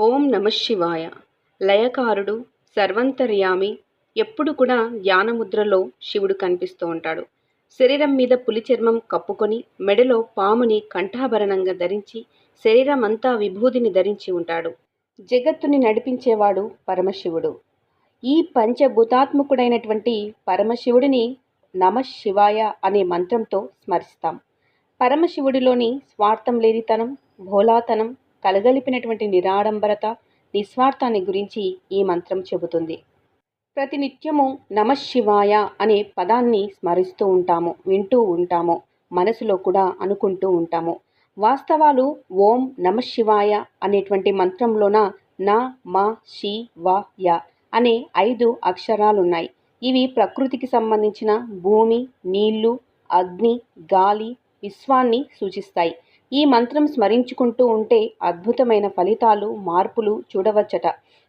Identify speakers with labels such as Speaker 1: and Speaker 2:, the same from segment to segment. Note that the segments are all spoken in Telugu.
Speaker 1: ఓం నమ శివాయ. లయకారుడు సర్వంతర్యామి ఎప్పుడు కూడా ధ్యానముద్రలో శివుడు కనిపిస్తూ ఉంటాడు. శరీరం మీద పులి చర్మం కప్పుకొని మెడలో పాముని కంఠాభరణంగా ధరించి శరీరం అంతా విభూదిని ధరించి ఉంటాడు. జగత్తుని నడిపించేవాడు పరమశివుడు. ఈ పంచభూతాత్మకుడైనటువంటి పరమశివుడిని నమ శివాయ అనే మంత్రంతో స్మరిస్తాం. పరమశివుడిలోని స్వార్థం లేనితనం భోలాతనం కలగలిపినటువంటి నిరాడంబరత నిస్వార్థాన్ని గురించి ఈ మంత్రం చెబుతుంది. ప్రతినిత్యము నమశివాయ అనే పదాన్ని స్మరిస్తూ ఉంటాము వింటూ ఉంటాము మనసులో కూడా అనుకుంటూ ఉంటాము. వాస్తవాలు ఓం నమశివాయ అనేటువంటి మంత్రంలోన నా మా శి వా య అనే ఐదు అక్షరాలున్నాయి. ఇవి ప్రకృతికి సంబంధించిన భూమి నీళ్ళు అగ్ని గాలి విశ్వాన్ని సూచిస్తాయి. ఈ మంత్రం స్మరించుకుంటూ ఉంటే అద్భుతమైన ఫలితాలు మార్పులు చూడవచ్చట.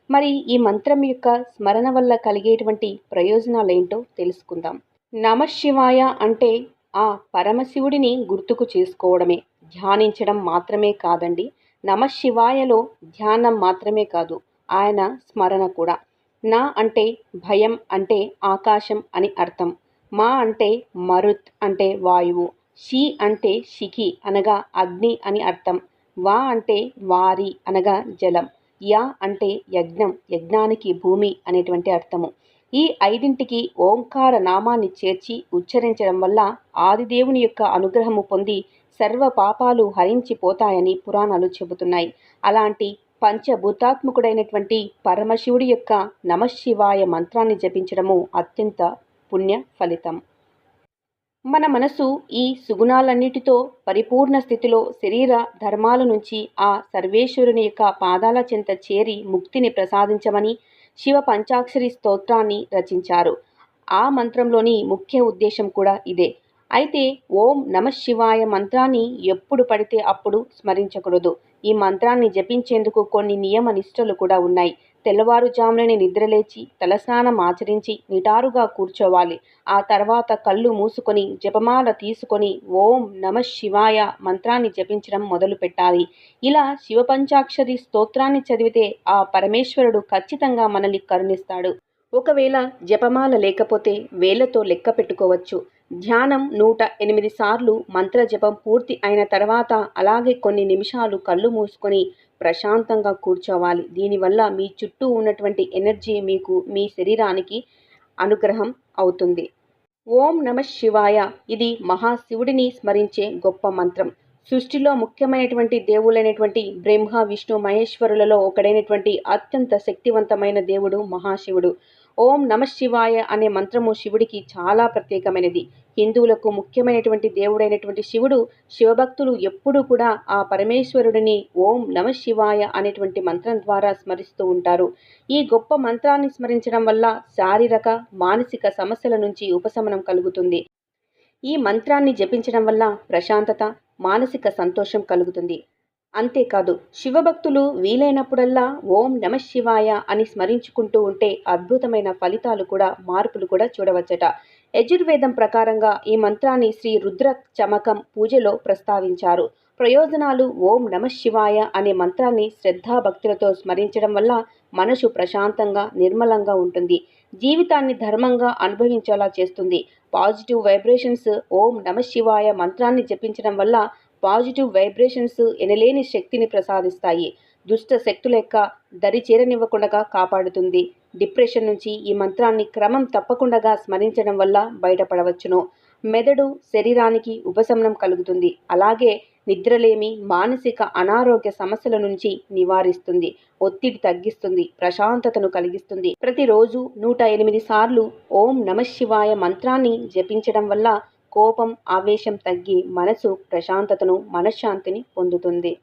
Speaker 1: మరి ఈ మంత్రం యొక్క స్మరణ వల్ల కలిగేటువంటి ప్రయోజనాలేంటో తెలుసుకుందాం. నమశివాయ అంటే ఆ పరమశివుడిని గుర్తుకు చేసుకోవడమే. ధ్యానించడం మాత్రమే కాదండి. నమశివాయలో ధ్యానం మాత్రమే కాదు ఆయన స్మరణ కూడా. నా అంటే భయం అంటే ఆకాశం అని అర్థం. మా అంటే మరుత్ అంటే వాయువు. షి అంటే శిఖి అనగా అగ్ని అని అర్థం. వా అంటే వారి అనగా జలం. యా అంటే యజ్ఞం యజ్ఞానికి భూమి అనేటువంటి అర్థము. ఈ ఐదింటికి ఓంకార నామాన్ని చేర్చి ఉచ్చరించడం వల్ల ఆదిదేవుని యొక్క అనుగ్రహము పొంది సర్వ పాపాలు హరించిపోతాయని పురాణాలు చెబుతున్నాయి. అలాంటి పంచభూతాత్మకుడైనటువంటి పరమశివుడి యొక్క నమశివాయ మంత్రాన్ని జపించడము అత్యంత పుణ్య ఫలితం. మన మనసు ఈ సుగుణాలన్నిటితో పరిపూర్ణ స్థితిలో శరీర ధర్మాల నుంచి ఆ సర్వేశ్వరుని యొక్క పాదాల చెంత చేరి ముక్తిని ప్రసాదించమని శివ పంచాక్షరి స్తోత్రాన్ని రచించారు. ఆ మంత్రంలోని ముఖ్య ఉద్దేశం కూడా ఇదే. అయితే ఓం నమ శివాయ మంత్రాన్ని ఎప్పుడు పడితే అప్పుడు స్మరించకూడదు. ఈ మంత్రాన్ని జపించేందుకు కొన్ని నియమ నిష్టలు కూడా ఉన్నాయి. తెల్లవారుజామునని నిద్రలేచి తలస్నానం ఆచరించి నిటారుగా కూర్చోవాలి. ఆ తర్వాత కళ్ళు మూసుకొని జపమాల తీసుకొని ఓం నమ శివాయ మంత్రాన్ని జపించడం మొదలు పెట్టాలి. ఇలా శివపంచాక్షరి స్తోత్రాన్ని చదివితే ఆ పరమేశ్వరుడు ఖచ్చితంగా మనల్ని కరుణిస్తాడు. ఒకవేళ జపమాల లేకపోతే వేలతో లెక్క పెట్టుకోవచ్చు. ధ్యానం నూట ఎనిమిది సార్లు మంత్ర జపం పూర్తి అయిన తర్వాత అలాగే కొన్ని నిమిషాలు కళ్ళు మూసుకొని ప్రశాంతంగా కూర్చోవాలి. దీనివల్ల మీ చుట్టూ ఉన్నటువంటి ఎనర్జీ మీకు మీ శరీరానికి అనుగ్రహం అవుతుంది. ఓం నమ శివాయ. ఇది మహాశివుడిని స్మరించే గొప్ప మంత్రం. సృష్టిలో ముఖ్యమైనటువంటి దేవులైనటువంటి బ్రహ్మ విష్ణు మహేశ్వరులలో ఒకడైనటువంటి అత్యంత శక్తివంతమైన దేవుడు మహాశివుడు. ఓం నమ శివాయ అనే మంత్రము శివుడికి చాలా ప్రత్యేకమైనది. హిందువులకు ముఖ్యమైనటువంటి దేవుడైనటువంటి శివుడు శివభక్తులు ఎప్పుడూ కూడా ఆ పరమేశ్వరుడిని ఓం నమ శివాయ అనేటువంటి మంత్రం ద్వారా స్మరిస్తూ ఉంటారు. ఈ గొప్ప మంత్రాన్ని స్మరించడం వల్ల శారీరక మానసిక సమస్యల నుంచి ఉపశమనం కలుగుతుంది. ఈ మంత్రాన్ని జపించడం వల్ల ప్రశాంతత మానసిక సంతోషం కలుగుతుంది. అంతేకాదు శివభక్తులు వీలైనప్పుడల్లా ఓం నమ శివాయ అని స్మరించుకుంటూ ఉంటే అద్భుతమైన ఫలితాలు కూడా మార్పులు కూడా చూడవచ్చట. యజుర్వేదం ప్రకారంగా ఈ మంత్రాన్ని శ్రీ రుద్ర చమకం పూజలో ప్రస్తావించారు. ప్రయోజనాలు ఓం నమ శివాయ అనే మంత్రాన్ని శ్రద్ధాభక్తులతో స్మరించడం వల్ల మనసు ప్రశాంతంగా నిర్మలంగా ఉంటుంది. జీవితాన్ని ధర్మంగా అనుభవించేలా చేస్తుంది. పాజిటివ్ వైబ్రేషన్స్ ఓం నమ శివాయ మంత్రాన్ని జపించడం వల్ల పాజిటివ్ వైబ్రేషన్స్ ఎనలేని శక్తిని ప్రసాదిస్తాయి. దుష్ట శక్తుల యొక్క దరి చేరనివ్వకుండా కాపాడుతుంది. డిప్రెషన్ నుంచి ఈ మంత్రాన్ని క్రమం తప్పకుండా స్మరించడం వల్ల బయటపడవచ్చును. మెదడు శరీరానికి ఉపశమనం కలుగుతుంది. అలాగే నిద్రలేమి మానసిక అనారోగ్య సమస్యల నుంచి నివారిస్తుంది. ఒత్తిడి తగ్గిస్తుంది. ప్రశాంతతను కలిగిస్తుంది. ప్రతిరోజు నూట ఎనిమిది సార్లు ఓం నమశివాయ మంత్రాన్ని జపించడం వల్ల కోపం ఆవేశం తగ్గి మనసు ప్రశాంతతను మనశ్శాంతిని పొందుతుంది.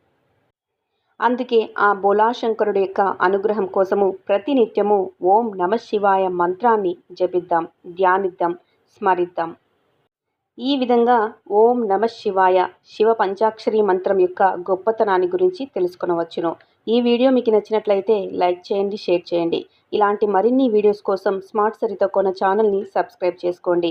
Speaker 1: అందుకే ఆ బోలాశంకరుడు యొక్క అనుగ్రహం కోసము ప్రతినిత్యము ఓం నమ శివాయ మంత్రాన్ని జపిద్దాం ధ్యానిద్దాం స్మరిద్దాం. ఈ విధంగా ఓం నమ శివాయ శివ పంచాక్షరి మంత్రం యొక్క గొప్పతనాన్ని గురించి తెలుసుకునవచ్చును. ఈ వీడియో మీకు నచ్చినట్లయితే లైక్ చేయండి షేర్ చేయండి. ఇలాంటి మరిన్ని వీడియోస్ కోసం స్మార్ట్ సరితో కొన్న ఛానల్ని సబ్స్క్రైబ్ చేసుకోండి.